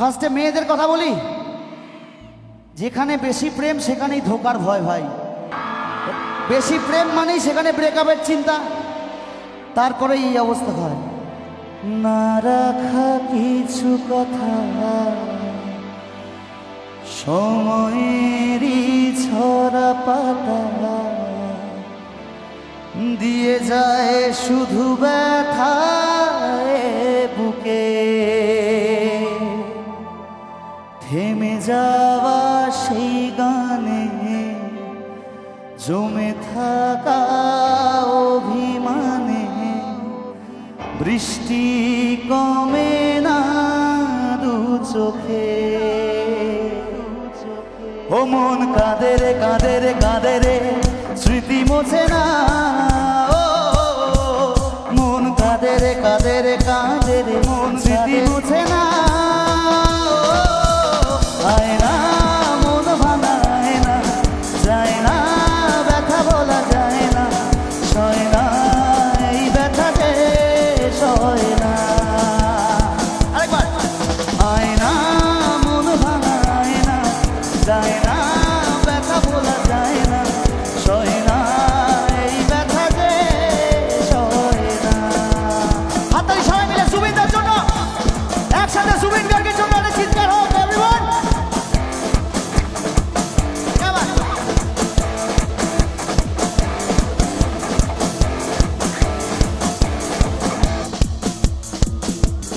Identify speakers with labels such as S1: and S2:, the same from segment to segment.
S1: ফার্স্টে মেয়েদের কথা বলি। যেখানে বেশি প্রেম, সেখানেই ধোকার ভয় ভাই। বেশি প্রেম মানেই সেখানে ব্রেকআপের চিন্তা। তারপরে এই অবস্থা হয় না রাখা কিছু কথা। সময়েরই ছড়া পাতা। দিয়ে যায় শুধু ব্যথায় যাওয়া সেই গানে জমে থাকা অভিমানে বৃষ্টি কমে না দু চোখে। ও মন কাঁদে রে কাঁদে রে কাঁদে রে, স্মৃতি মোছে না। ও, মন কাঁদে রে কাঁদে রে কাঁদে রে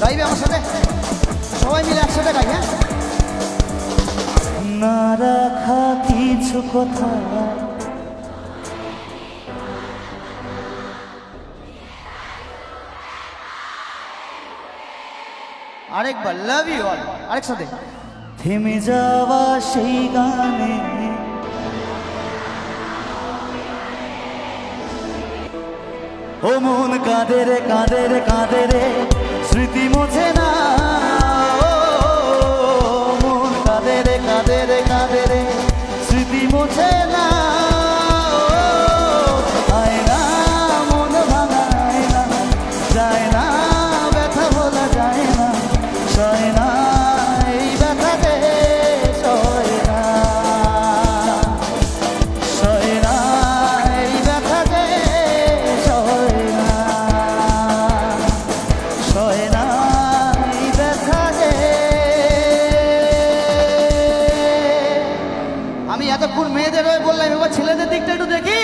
S1: গাইবে আমার সাথে। সবাই মিলে একসাথে গাই হ্যাঁ? না রাখা কিছু কথা। আরেকবার লাভ ইউ অল আরেক সাথে থেমে যাওয়া সেই গানে। ও মন কাঁদে রে কাঁদে রে কাঁদে রে। স্মৃতি মোছে না। কাঁদে রে কাঁদে রে কাঁদে রে। স্মৃতি মোছে না। যায় না। করে না এই ব্যথা যে আমি এতক্ষণ মেয়েদের বললাম এবার ছেলেদের দিকটা একটু দেখি।